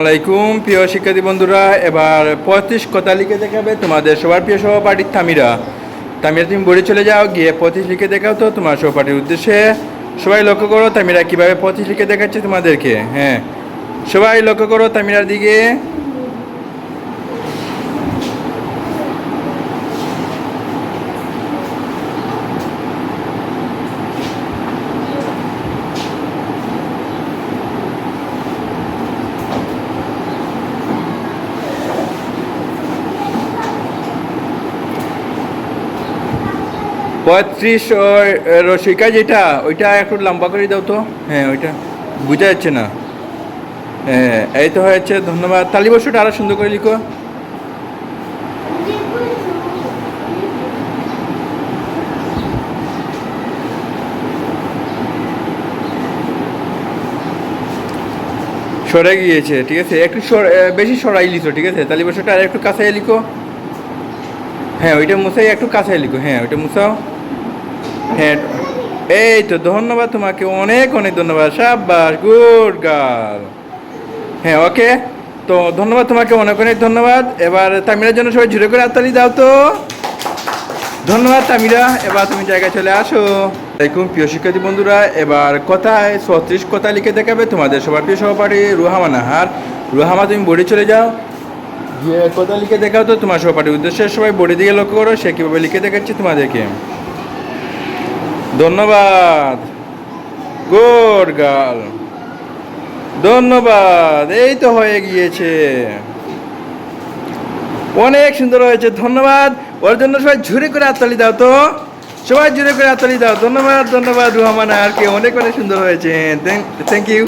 আসসালামাইকুম প্রিয় শিক্ষার্থী বন্ধুরা। এবার পঁয়ত্রিশ কথা লিখে দেখাবে তোমাদের সবার প্রিয় সহপাঠীর তামিরা। তামিরা, তুমি বলে চলে যাও, গিয়ে পঁচিশ লিখে দেখাও তো তোমার সহপাঠীর উদ্দেশ্যে। সবাই লক্ষ্য করো, তামিরা কীভাবে পঁচিশ লিখে দেখাচ্ছে তোমাদেরকে। হ্যাঁ সবাই লক্ষ্য করো তামিরার দিকে। পঁয়ত্রিশ রসিকা যেটা, ওইটা একটু লম্বা করে দাও তো। হ্যাঁ ওইটা। বুঝা যাচ্ছে না। হ্যাঁ এই তো হয়েছে ধন্যবাদ। তালি বসুটা আরও সুন্দর করে লিখো। সরে গিয়েছে, ঠিক আছে? একটু বেশি সরাই লিখো, ঠিক আছে? তালি বসুটা আর একটু কাছে লিখো। হ্যাঁ ওইটা মুছাই একটু কাছে লিখো। হ্যাঁ ওইটা মুছাও। হ্যাঁ এই তো ধন্যবাদ তোমাকে, অনেক অনেক ধন্যবাদ। সাব্বাস, গুড গার্ল। হ্যাঁ ওকে। তো ধন্যবাদ তোমাকে, অনেক অনেক ধন্যবাদ। এবার তামিরার জন্য সবাই জুড়ে করে হাততালি দাও তো। ধন্যবাদ, তামিরা। এবার তুমি জায়গায় চলে আসো। দেখুন প্রিয় শিক্ষার্থী বন্ধুরা, এবার কথায় ছত্রিশ কথা লিখে দেখাবে তোমাদের সবার প্রিয় সহপাঠী রুহামা নাহার রুহামা, তুমি বড়ি চলে যাও। গিয়ে কথা লিখে দেখাও তো? তোমার সহপাঠীর উদ্দেশ্যে সবাই বড়ি দিকে লক্ষ্য করো, সে কীভাবে লিখে দেখাচ্ছে তোমাদেরকে। ধন্যবাদ। Good girl. ধন্যবাদ। এই তো হয়ে গিয়েছে। অনেক সুন্দর হয়েছে। ধন্যবাদ। ওর জন্য সবাই ঝুড়ে করে হাততালি দাও তো। সবাই জুড়ে করে হাততালি দাও। ধন্যবাদ ধন্যবাদ। রুহামান আর কি অনেক অনেক সুন্দর হয়েছে। Thank you